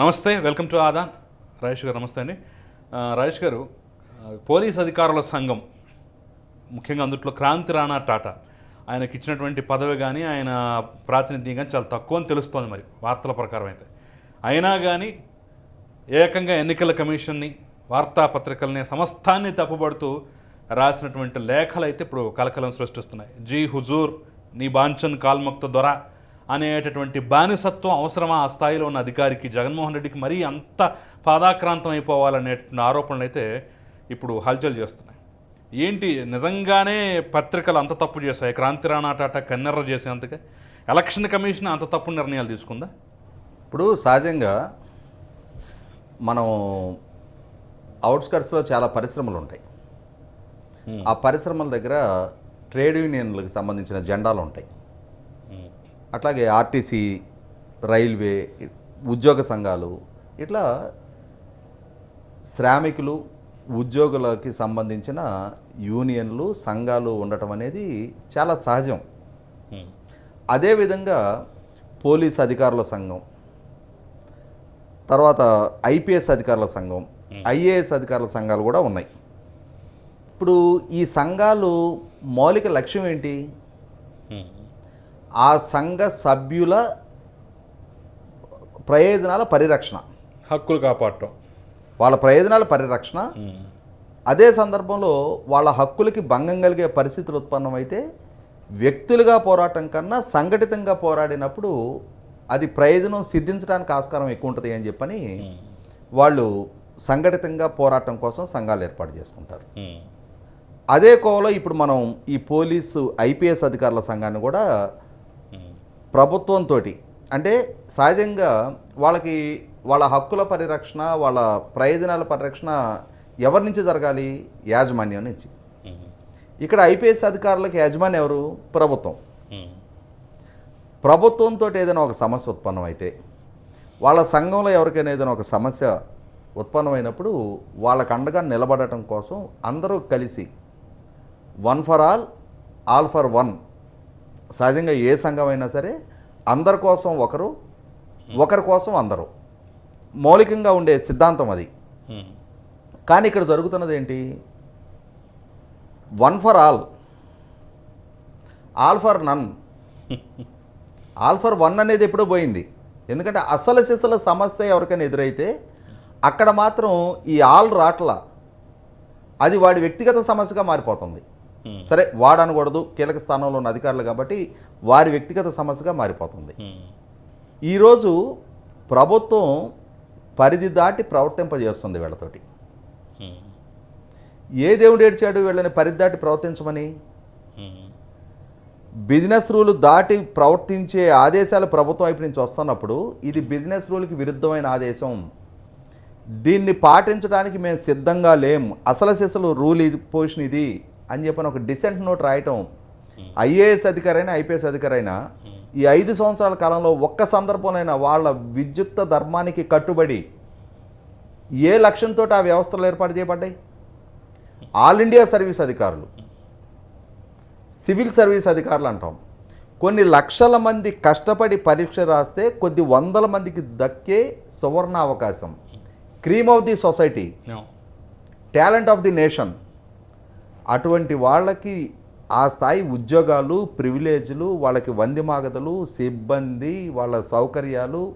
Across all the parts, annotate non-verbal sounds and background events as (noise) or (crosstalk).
నమస్తే welcome to ఆదా. రాజేష్ గారు నమస్తే అండి. రాజేష్ గారు పోలీస్ అధికారుల సంఘం ముఖ్యంగా అందుట్లో క్రాంతి రాణా టాటా ఆయనకి ఇచ్చినటువంటి పదవి కానీ ఆయన ప్రాతినిధ్యం కానీ చాలా తక్కువ అని తెలుస్తోంది మరి వార్తల ప్రకారం అయితే. అయినా కానీ ఏకంగా ఎన్నికల కమిషన్ని వార్తాపత్రికల్ని సమస్తాన్ని తప్పుబడుతూ రాసినటువంటి లేఖలు అయితే ఇప్పుడు కలకలం సృష్టిస్తున్నాయి. జీ హుజూర్ నీ బాంచన్ కాల్మక్త దొర అనేటటువంటి బానిసత్వం అవసరమా? ఆ స్థాయిలో ఉన్న అధికారికి జగన్మోహన్ రెడ్డికి మరీ అంత పాదాక్రాంతం అయిపోవాలనేటువంటి ఆరోపణలు అయితే ఇప్పుడు హల్చల్ చేస్తున్నాయి. ఏంటి? నిజంగానే పత్రికలు అంత తప్పు చేశాయి. క్రాంతి రాణా టాటా కన్నెర్ర చేసేందుకే ఎలక్షన్ కమిషన్ అంత తప్పు నిర్ణయాలు తీసుకుందా? ఇప్పుడు సహజంగా మనం అవుట్స్కట్స్లో చాలా పరిశ్రమలు ఉంటాయి. ఆ పరిశ్రమల దగ్గర ట్రేడ్ యూనియన్లకు సంబంధించిన జెండాలు ఉంటాయి. అట్లాగే ఆర్టీసీ రైల్వే ఉద్యోగ సంఘాలు ఇట్లా శ్రామికులు ఉద్యోగులకి సంబంధించిన యూనియన్లు సంఘాలు ఉండటం అనేది చాలా సహజం. అదేవిధంగా పోలీస్ అధికారుల సంఘం తర్వాత ఐపీఎస్ అధికారుల సంఘం ఐఏఎస్ అధికారుల సంఘాలు కూడా ఉన్నాయి. ఇప్పుడు ఈ సంఘాలు మౌలిక లక్ష్యం ఏంటి? ఆ సంఘ సభ్యుల ప్రయోజనాల పరిరక్షణ. హక్కులు కాపాడటం. వాళ్ళ ప్రయోజనాల పరిరక్షణ. అదే సందర్భంలో వాళ్ళ హక్కులకి భంగం కలిగే పరిస్థితులు ఉత్పన్నమైతే వ్యక్తులుగా పోరాటం కన్నా సంఘటితంగా పోరాడినప్పుడు అది ప్రయోజనం సిద్ధించడానికి ఆస్కారం ఎక్కువ ఉంటుంది అని చెప్పని వాళ్ళు సంఘటితంగా పోరాటం కోసం సంఘాలు ఏర్పాటు చేసుకుంటారు. అదే కోవలో ఇప్పుడు మనం ఈ పోలీసు ఐపీఎస్ అధికారుల సంఘాన్ని కూడా ప్రభుత్వంతో అంటే సహజంగా వాళ్ళకి వాళ్ళ హక్కుల పరిరక్షణ వాళ్ళ ప్రయోజనాల పరిరక్షణ ఎవరి నుంచి జరగాలి? యాజమాన్యం నుంచి. ఇక్కడ ఐపీఎస్ అధికారులకు యాజమాన్యం ఎవరు? ప్రభుత్వం. ప్రభుత్వంతో ఏదైనా ఒక సమస్య ఉత్పన్నమైతే వాళ్ళ సంఘంలో ఎవరికైనా ఏదైనా ఒక సమస్య ఉత్పన్నమైనప్పుడు వాళ్ళకు అండగా నిలబడటం కోసం అందరూ కలిసి one for all all for one సహజంగా ఏ సంఘం అయినా సరే అందరి కోసం ఒకరు ఒకరి కోసం అందరూ. మౌలికంగా ఉండే సిద్ధాంతం అది. కానీ ఇక్కడ జరుగుతున్నది ఏంటి? One for all. All for none. (laughs) All for one అనేది ఎప్పుడో పోయింది. ఎందుకంటే అసలు సిసల సమస్య ఎవరికైనా ఎదురైతే అక్కడ మాత్రం ఈ ఆల్ రాట్ల. అది వాడి వ్యక్తిగత సమస్యగా మారిపోతుంది. సరే వాడు అనకూడదు కీలక స్థానంలో ఉన్న అధికారులు కాబట్టి వారి వ్యక్తిగత సమస్యగా మారిపోతుంది. ఈరోజు ప్రభుత్వం పరిధి దాటి ప్రవర్తింపజేస్తుంది వీళ్ళతోటి. ఏ దేవుడు ఏడ్చాడు వీళ్ళని పరిధి దాటి ప్రవర్తించమని? బిజినెస్ రూల్ దాటి ప్రవర్తించే ఆదేశాలు ప్రభుత్వం వైపు నుంచి వస్తున్నప్పుడు ఇది బిజినెస్ రూల్కి విరుద్ధమైన ఆదేశం. దీన్ని పాటించడానికి మేము సిద్ధంగా లేం. అసలు సిసలు రూల్ ఇది పొజిషన్ ఇది. అని చెప్పని ఒక డిసెంట్ నోట్ రాయటం ఐఏఎస్ అధికారైనా ఐపీఎస్ అధికారైనా ఈ ఐదు సంవత్సరాల కాలంలో ఒక్క సందర్భంలోనైనా వాళ్ళ విద్యుక్త ధర్మానికి కట్టుబడి ఏ లక్ష్యంతో ఆ వ్యవస్థలు ఏర్పాటు చేయబడ్డాయి? ఆల్ ఇండియా సర్వీస్ అధికారులు. సివిల్ సర్వీస్ అధికారులు అంటాం. కొన్ని లక్షల మంది కష్టపడి పరీక్ష రాస్తే కొద్ది వందల మందికి దక్కే సువర్ణ అవకాశం cream of the society talent of the nation అటువంటి వాళ్ళకి ఆ స్థాయి ఉద్యోగాలు ప్రివిలేజ్లు వాళ్ళకి వందిమాగతలు సిబ్బంది వాళ్ళ సౌకర్యాలు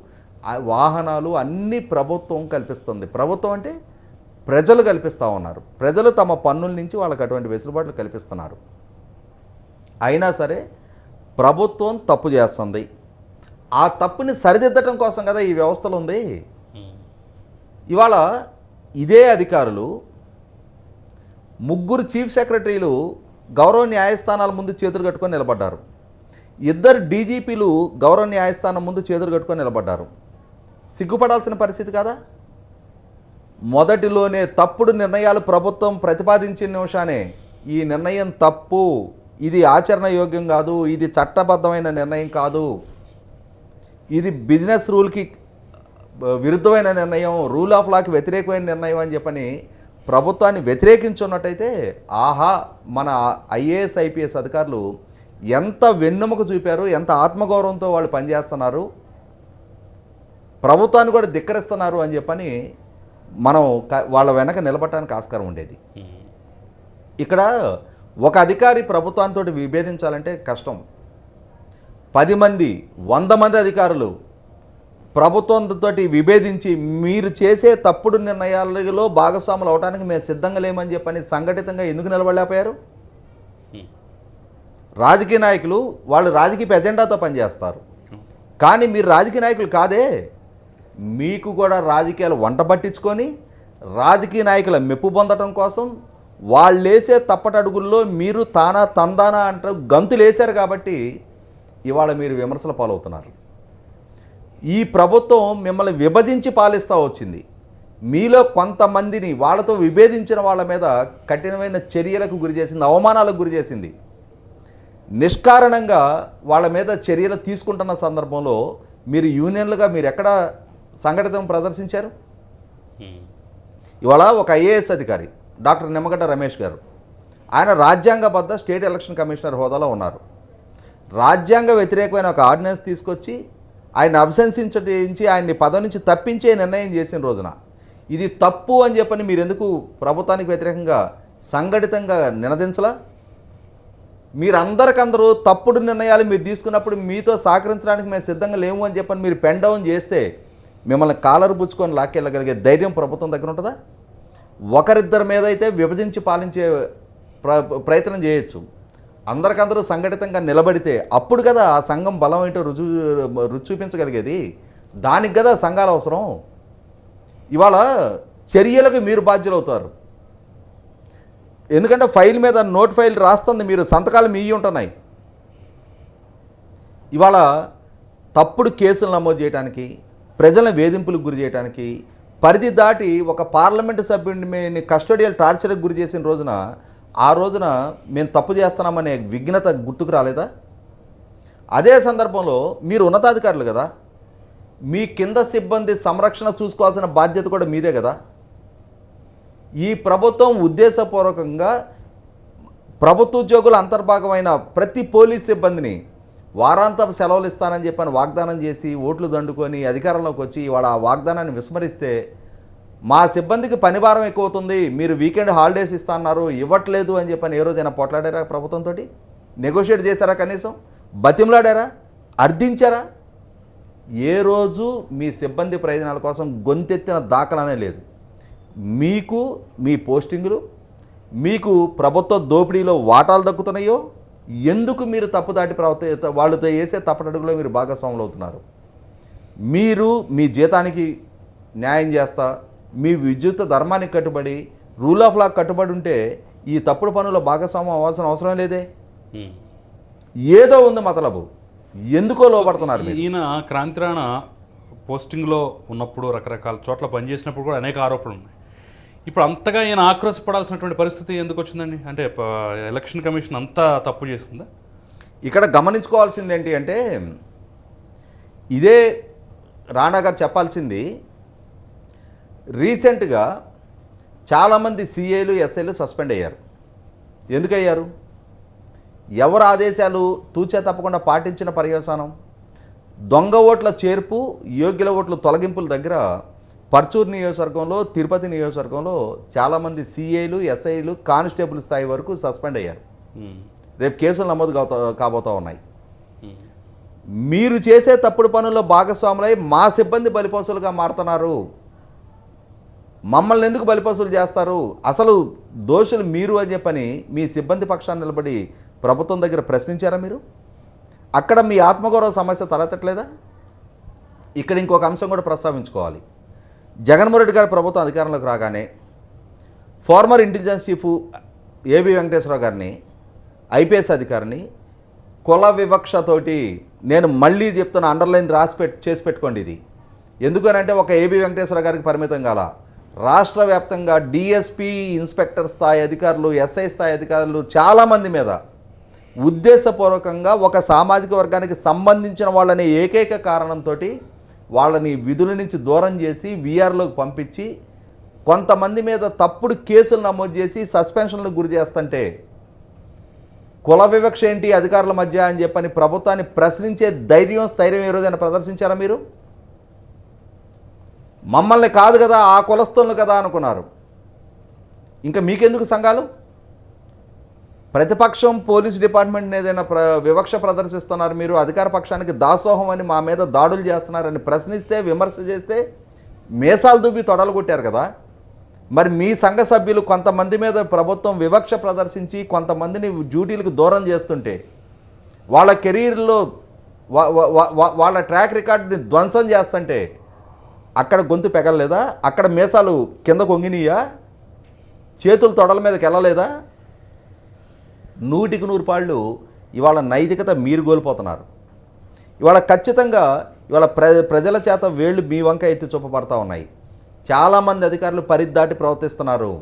వాహనాలు అన్నీ ప్రభుత్వం కల్పిస్తుంది. ప్రభుత్వం అంటే ప్రజలు కల్పిస్తూ ఉన్నారు. ప్రజలు తమ పన్నుల నుంచి వాళ్ళకి అటువంటి వెసులుబాట్లు కల్పిస్తున్నారు. అయినా సరే ప్రభుత్వం తప్పు చేస్తుంది. ఆ తప్పుని సరిదిద్దటం కోసం కదా ఈ వ్యవస్థలు ఉంది. ఇవాళ ఇదే అధికారులు ముగ్గురు చీఫ్ సెక్రటరీలు గౌరవ న్యాయస్థానాల ముందు చేతులు కట్టుకొని నిలబడ్డారు. ఇద్దరు డీజీపీలు గౌరవ న్యాయస్థానం ముందు చేతులు కట్టుకొని నిలబడ్డారు. సిగ్గుపడాల్సిన పరిస్థితి కాదా? మొదటిలోనే తప్పుడు నిర్ణయాలు ప్రభుత్వం ప్రతిపాదించిన నిమిషానే ఈ నిర్ణయం తప్పు. ఇది ఆచరణ యోగ్యం కాదు ఇది చట్టబద్ధమైన నిర్ణయం కాదు. ఇది బిజినెస్ రూల్కి విరుద్ధమైన నిర్ణయం రూల్ ఆఫ్ లాకి వ్యతిరేకమైన నిర్ణయం అని చెప్పని ప్రభుత్వాన్ని వ్యతిరేకించున్నట్టయితే ఆహా మన ఐఏఎస్ ఐపీఎస్ అధికారులు ఎంత వెన్నెముక చూపారు ఎంత ఆత్మగౌరవంతో వాళ్ళు పనిచేస్తున్నారు ప్రభుత్వాన్ని కూడా ధిక్కరిస్తున్నారు అని చెప్పని మనం వాళ్ళ వెనక నిలబడటానికి ఆస్కారం ఉండేది. ఇక్కడ ఒక అధికారి ప్రభుత్వంతో విభేదించాలంటే కష్టం పది మంది వంద మంది అధికారులు ప్రభుత్వంతో విభేదించి మీరు చేసే తప్పుడు నిర్ణయాలలో భాగస్వాములు అవడానికి మేము సిద్ధంగా లేమని చెప్పని సంఘటితంగా ఎందుకు నిలబడలేకపోయారు. రాజకీయ నాయకులు వాళ్ళు రాజకీయ ఎజెండాతో పనిచేస్తారు. కానీ మీరు రాజకీయ నాయకులు కాదే. మీకు కూడా రాజకీయాలు వంట పట్టించుకొని రాజకీయ నాయకుల మెప్పు పొందడం కోసం వాళ్ళేసే తప్పటడుగుల్లో మీరు తానా తందానా అంటారు గంతులు వేశారు కాబట్టి ఇవాళ మీరు విమర్శల పాలవుతున్నారు. ఈ ప్రభుత్వం మిమ్మల్ని విభజించి పాలిస్తూ వచ్చింది. మీలో కొంతమందిని వాళ్ళతో విభేదించిన వాళ్ళ మీద కఠినమైన చర్యలకు గురి చేసింది అవమానాలకు గురి చేసింది. నిష్కారణంగా వాళ్ళ మీద చర్యలు తీసుకుంటున్న సందర్భంలో మీరు యూనియన్లుగా మీరు ఎక్కడ సంఘటితం ప్రదర్శించారు? ఇవాళ ఒక ఐఏఎస్ అధికారి డాక్టర్ నిమ్మగడ్డ రమేష్ గారు ఆయన రాజ్యాంగబద్ధ స్టేట్ ఎలక్షన్ కమిషనర్ హోదాలో ఉన్నారు. రాజ్యాంగ వ్యతిరేకమైన ఒక ఆర్డినెన్స్ తీసుకొచ్చి ఆయన అబ్సెన్సించి ఆయన్ని పదవి నుంచి తప్పించే నిర్ణయం చేసిన రోజున ఇది తప్పు అని చెప్పని మీరు ఎందుకు ప్రభుత్వానికి వ్యతిరేకంగా సంఘటితంగా నినదించలా? మీరందరికందరూ తప్పుడు నిర్ణయాలు మీరు తీసుకున్నప్పుడు మీతో సహకరించడానికి మేము సిద్ధంగా లేము అని చెప్పని మీరు పెన్ డౌన్ చేస్తే మిమ్మల్ని కాలర్ పుచ్చుకొని లాక్కెళ్ళగలిగే ధైర్యం ప్రభుత్వం దగ్గర ఉంటుందా? ఒకరిద్దరి మీద అయితే విభజించి పాలించే ప్ర ప్రయత్నం చేయొచ్చు. అందరికందరూ సంఘటితంగా నిలబడితే అప్పుడు కదా ఆ సంఘం బలం ఏంటో రుజు రుచి చూపించగలిగేది. దానికి కదా సంఘాలు అవసరం. ఇవాళ చర్యలకు మీరు బాధ్యులవుతారు. ఎందుకంటే ఫైల్ మీద నోట్ ఫైల్ రాస్తుంది మీరు సంతకాలు మీ ఉంటున్నాయి. ఇవాళ తప్పుడు కేసులు నమోదు చేయడానికి ప్రజలను వేధింపులకు గురి చేయడానికి పరిధి దాటి ఒక పార్లమెంటు సభ్యుడిని కస్టోడియల్ టార్చర్కి గురి చేసిన రోజున ఆ రోజున మేము తప్పు చేస్తున్నామనే విఘ్నత గుర్తుకు రాలేదా? అదే సందర్భంలో మీరు ఉన్నతాధికారులు కదా. మీ కింద సిబ్బంది సంరక్షణ చూసుకోవాల్సిన బాధ్యత కూడా మీదే కదా. ఈ ప్రభుత్వం ఉద్దేశపూర్వకంగా ప్రభుత్వ ఉద్యోగుల అంతర్భాగమైన ప్రతి పోలీస్ సిబ్బందిని వారాంతపు సెలవులు ఇస్తానని చెప్పని వాగ్దానం చేసి ఓట్లు దండుకొని అధికారంలోకి వచ్చి ఇవాళ ఆ వాగ్దానాన్ని విస్మరిస్తే మా సిబ్బందికి పనిభారం ఎక్కువ అవుతుంది మీరు వీకెండ్ హాలిడేస్ ఇస్తాన్నారు ఇవ్వట్లేదు అని చెప్పని ఏ రోజైనా పోట్లాడారా ప్రభుత్వంతో నెగోషియేట్ చేశారా కనీసం? బతిమలాడారా? అర్థించారా? ఏ రోజు మీ సిబ్బంది ప్రయోజనాల కోసం గొంతెత్తిన దాఖలానే లేదు. మీకు మీ పోస్టింగులు మీకు ప్రభుత్వ దోపిడీలో వాటాలు దక్కుతున్నాయో ఎందుకు మీరు తప్పుదాటి ప్రవర్త వాళ్ళతో వేసే తప్పటడుగులో మీరు భాగస్వాములు అవుతున్నారు మీరు మీ జీతానికి న్యాయం చేస్తా మీ విద్యుత్ ధర్మానికి కట్టుబడి రూల్ ఆఫ్ లా కట్టుబడి ఉంటే ఈ తప్పుడు పనుల్లో భాగస్వామ్యం అవ్వాల్సిన అవసరం లేదే. ఏదో ఉంది మతలబు. ఎందుకో లోపడుతున్నారు ఈయన క్రాంతిరాణ పోస్టింగ్లో ఉన్నప్పుడు రకరకాల చోట్ల పనిచేసినప్పుడు కూడా అనేక ఆరోపణలు ఉన్నాయి. ఇప్పుడు అంతగా ఈయన ఆక్రోశపడాల్సినటువంటి పరిస్థితి ఎందుకు వచ్చిందండి? అంటే ఎలక్షన్ కమిషన్ అంతా తప్పు చేస్తుందా ఇక్కడ గమనించుకోవాల్సింది ఏంటి అంటే ఇదే రాణా గారు చెప్పాల్సింది రీసెంట్గా చాలామంది సిఏలు ఎస్ఐలు సస్పెండ్ అయ్యారు. ఎందుకయ్యారు? ఎవరు ఆదేశాలు తూచే తప్పకుండా పాటించిన పర్యవసానం? దొంగ ఓట్ల చేర్పు యోగ్యుల ఓట్ల తొలగింపుల దగ్గర పర్చూరు నియోజకవర్గంలో తిరుపతి నియోజకవర్గంలో చాలామంది సిఏలు ఎస్ఐలు కానిస్టేబుల్ స్థాయి వరకు సస్పెండ్ అయ్యారు. రేపు కేసులు నమోదు కాబోతా ఉన్నాయి. మీరు చేసే తప్పుడు పనుల్లో భాగస్వాములై మా సిబ్బంది బలిపశులుగా మారుతున్నారు. మమ్మల్ని ఎందుకు బలిపశులు చేస్తారు? అసలు దోషులు మీరు అని చెప్పని మీ సిబ్బంది పక్షాన్ని నిలబడి ప్రభుత్వం దగ్గర ప్రశ్నించారా మీరు? అక్కడ మీ ఆత్మగౌరవ సమస్య తలెత్తట్లేదా? ఇక్కడ ఇంకొక అంశం కూడా ప్రస్తావించుకోవాలి. జగన్మోహన్ రెడ్డి గారి ప్రభుత్వం అధికారంలోకి రాగానే former intelligence chief AB Venkateswara Rao గారిని ఐపీఎస్ అధికారిని కుల వివక్షతోటి నేను మళ్ళీ చెప్తున్న అండర్లైన్ రాసి పెట్ చేసి పెట్టుకోండి ఇది. ఎందుకనంటే ఒక ఏబి వెంకటేశ్వర గారికి పరిమితం కాల. రాష్ట్ర వ్యాప్తంగా డిఎస్పీ ఇన్స్పెక్టర్ స్థాయి అధికారులు ఎస్ఐ స్థాయి అధికారులు చాలామంది మీద ఉద్దేశపూర్వకంగా ఒక సామాజిక వర్గానికి సంబంధించిన వాళ్ళని ఏకైక కారణంతో వాళ్ళని విధుల నుంచి దూరం చేసి వీఆర్లోకి పంపించి కొంతమంది మీద తప్పుడు కేసులు నమోదు చేసి సస్పెన్షన్లకు గురి చేస్తుంటే కుల వివక్ష ఏంటి అధికారుల మధ్య అని చెప్పని ప్రభుత్వాన్ని ప్రశ్నించే ధైర్యం స్థైర్యం ఏ రోజైనా ప్రదర్శించారా మీరు? మమ్మల్ని కాదు కదా ఆ కులస్తులను కదా అనుకున్నారు. ఇంకా మీకెందుకు సంఘాలు? ప్రతిపక్షం పోలీస్ డిపార్ట్మెంట్ ఏదైనా ప్ర వివక్ష ప్రదర్శిస్తున్నారు మీరు అధికార పక్షానికి దాసోహం అని మా మీద దాడులు చేస్తున్నారని ప్రశ్నిస్తే విమర్శ చేస్తే మీసాలు దువ్వి తొడలు కొట్టారు కదా. మరి మీ సంఘ సభ్యులు కొంతమంది మీద ప్రభుత్వం వివక్ష ప్రదర్శించి కొంతమందిని డ్యూటీలకు దూరం చేస్తుంటే వాళ్ళ కెరీర్లో వాళ్ళ ట్రాక్ రికార్డుని ధ్వంసం చేస్తుంటే అక్కడ గొంతు పెగలలేదా? అక్కడ మీసాలు కింద కొంగినీయా? చేతులు తొడల మీదకి వెళ్ళలేదా? నూటికి నూరు పాళ్ళు ఇవాళ నైతికత మీరు కోల్పోతున్నారు. ఇవాళ ఖచ్చితంగా ఇవాళ ప్ర ప్రజల చేత వేళ్ళు మీ వంక ఎత్తి చూపబడతా ఉన్నాయి. చాలామంది అధికారులు పరిద్దాటి ప్రవర్తిస్తున్నారు.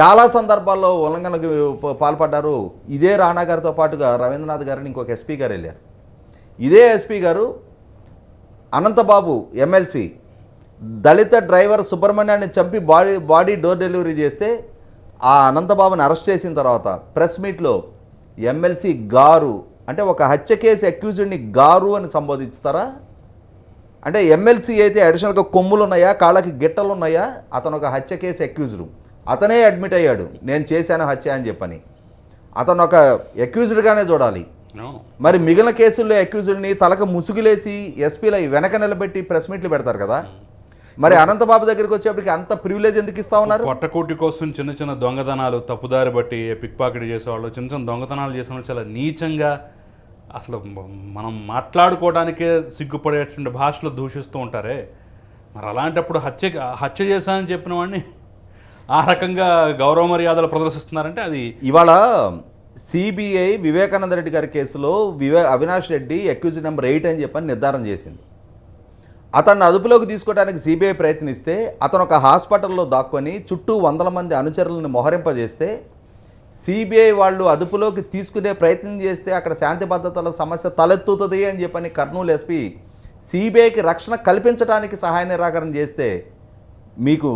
చాలా సందర్భాల్లో ఉల్లంఘనకు ప- పాల్పడ్డారు. ఇదే రాణా గారితో పాటుగా రవీంద్రనాథ్ గారిని ఇంకొక ఎస్పీ గారు వెళ్ళారు. ఇదే ఎస్పీ గారు అనంతబాబు ఎమ్మెల్సీ. దళిత డ్రైవర్ సుబ్రహ్మణ్యాన్ని చంపి బాడీ బాడీ డోర్ డెలివరీ చేస్తే ఆ అనంతబాబుని అరెస్ట్ చేసిన తర్వాత ప్రెస్ మీట్లో ఎమ్మెల్సీ గారు అంటే ఒక హత్య కేసు అక్యూజ్డ్ని గారు అని సంబోధిస్తారా? అంటే ఎమ్మెల్సీ అయితే అడిషనల్గా కొమ్ములు ఉన్నాయా కాళ్ళకి గిట్టలు ఉన్నాయా అతను ఒక హత్య కేసు అక్యూజ్డ్. అతనే అడ్మిట్ అయ్యాడు. నేను చేశాను హత్య అని చెప్పని. అతను ఒక అక్యూజ్డ్గానే చూడాలి. మరి మిగిలిన కేసుల్లో అక్యూజ్డ్ని తలకు ముసుగులేసి ఎస్పీల వెనక నిలబెట్టి ప్రెస్ మీట్లు పెడతారు కదా? మరి అనంతబాబు దగ్గరికి వచ్చేప్పటికి అంత ప్రివిలేజ్ ఎందుకు ఇస్తా ఉన్నారు పొట్టకూటి కోసం చిన్న చిన్న దొంగతనాలు తప్పుదారి బట్టి పిక్ పాకెట్ చేసేవాళ్ళు చిన్న చిన్న దొంగతనాలు చేసిన వాళ్ళు చాలా నీచంగా అసలు మనం మాట్లాడుకోవడానికే సిగ్గుపడేటువంటి భాషలో దూషిస్తూ ఉంటారే. మరి అలాంటప్పుడు హత్య హత్య చేశానని చెప్పిన వాడిని ఆ రకంగా గౌరవ మర్యాదలు ప్రదర్శిస్తున్నారంటే అది ఇవాళ సిబిఐ వివేకానంద రెడ్డి గారి కేసులో వివే Avinash Reddy accused number eight అని చెప్పని నిర్ధారణ చేసింది. అతన్ని అదుపులోకి తీసుకోవడానికి సిబిఐ ప్రయత్నిస్తే అతను ఒక హాస్పిటల్లో దాక్కొని చుట్టూ వందల మంది అనుచరులను మొహరింపజేస్తే సిబిఐ వాళ్ళు అదుపులోకి తీసుకునే ప్రయత్నం చేస్తే అక్కడ శాంతి భద్రతల సమస్య తలెత్తుతుంది అని చెప్పని కర్నూలు ఎస్పీ సిబిఐకి రక్షణ కల్పించడానికి సహాయ నిరాకరణ చేస్తే మీకు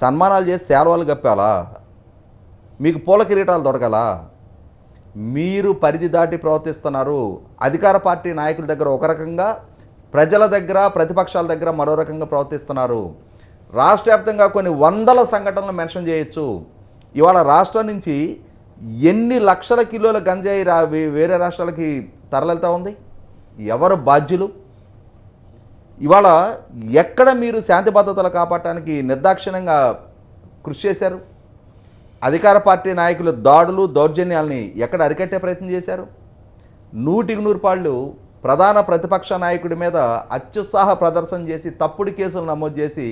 సన్మానాలు చేసి సేవలు కప్పాలా? మీకు పూల కిరీటాలు దొరకాలా? మీరు పరిధి దాటి ప్రవర్తిస్తున్నారు. అధికార పార్టీ నాయకుల దగ్గర ఒక రకంగా ప్రజల దగ్గర ప్రతిపక్షాల దగ్గర మరో రకంగా ప్రవర్తిస్తున్నారు. రాష్ట్ర వ్యాప్తంగా కొన్ని వందల సంఘటనలు మెన్షన్ చేయొచ్చు. ఇవాళ రాష్ట్రం నుంచి ఎన్ని లక్షల కిలోల గంజాయి రా వేరే రాష్ట్రాలకి తరలితా ఉంది? ఎవరు బాధ్యులు? ఇవాళ ఎక్కడ మీరు శాంతి భద్రతలు కాపాడటానికి నిర్దాక్షిణ్యంగా కృషి చేశారు? అధికార పార్టీ నాయకులు దాడులు దౌర్జన్యాల్ని ఎక్కడ అరికట్టే ప్రయత్నం చేశారు? నూటికి నూరు పాళ్ళు ప్రధాన ప్రతిపక్ష నాయకుడి మీద అత్యుత్సాహ ప్రదర్శన చేసి తప్పుడు కేసులు నమోదు చేసి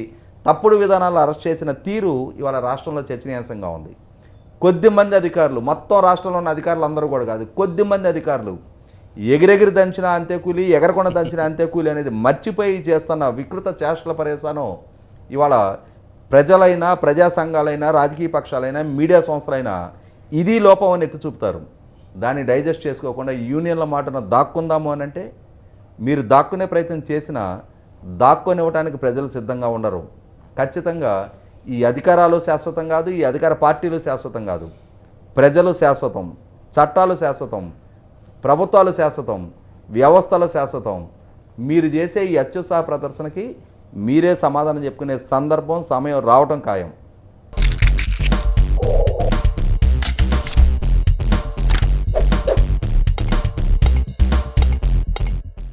తప్పుడు విధానాలు అరెస్ట్ చేసిన తీరు ఇవాళ రాష్ట్రంలో చర్చనీయాంశంగా ఉంది. కొద్దిమంది అధికారులు మొత్తం రాష్ట్రంలో ఉన్న అధికారులు అందరూ కూడా కాదు కొద్దిమంది అధికారులు ఎగిరెగిరి దంచిన అంతే కూలి ఎగరకుండా దంచిన అంతే కూలి అనేది మర్చిపోయి చేస్తున్న వికృత చేష్టల పరేశానం ఇవాళ ప్రజలైనా ప్రజా సంఘాలైనా రాజకీయ పక్షాలైనా మీడియా సంస్థలైనా ఇది లోపం అని ఎత్తి చూపుతారు. దాన్ని డైజెస్ట్ చేసుకోకుండా యూనియన్ల మాటను దాక్కుందాము అని అంటే మీరు దాక్కునే ప్రయత్నం చేసినా దాక్కునివ్వటానికి ప్రజలు సిద్ధంగా ఉండరు. ఖచ్చితంగా ఈ అధికారాలు శాశ్వతం కాదు ఈ అధికార పార్టీలు శాశ్వతం కాదు. ప్రజలు శాశ్వతం చట్టాలు శాశ్వతం ప్రభుత్వాలు శాశ్వతం వ్యవస్థలు శాశ్వతం. మీరు చేసే ఈ అత్యుత్సాహ ప్రదర్శనకి మీరే సమాధానం చెప్పుకునే సందర్భం సమయం రావటం ఖాయం.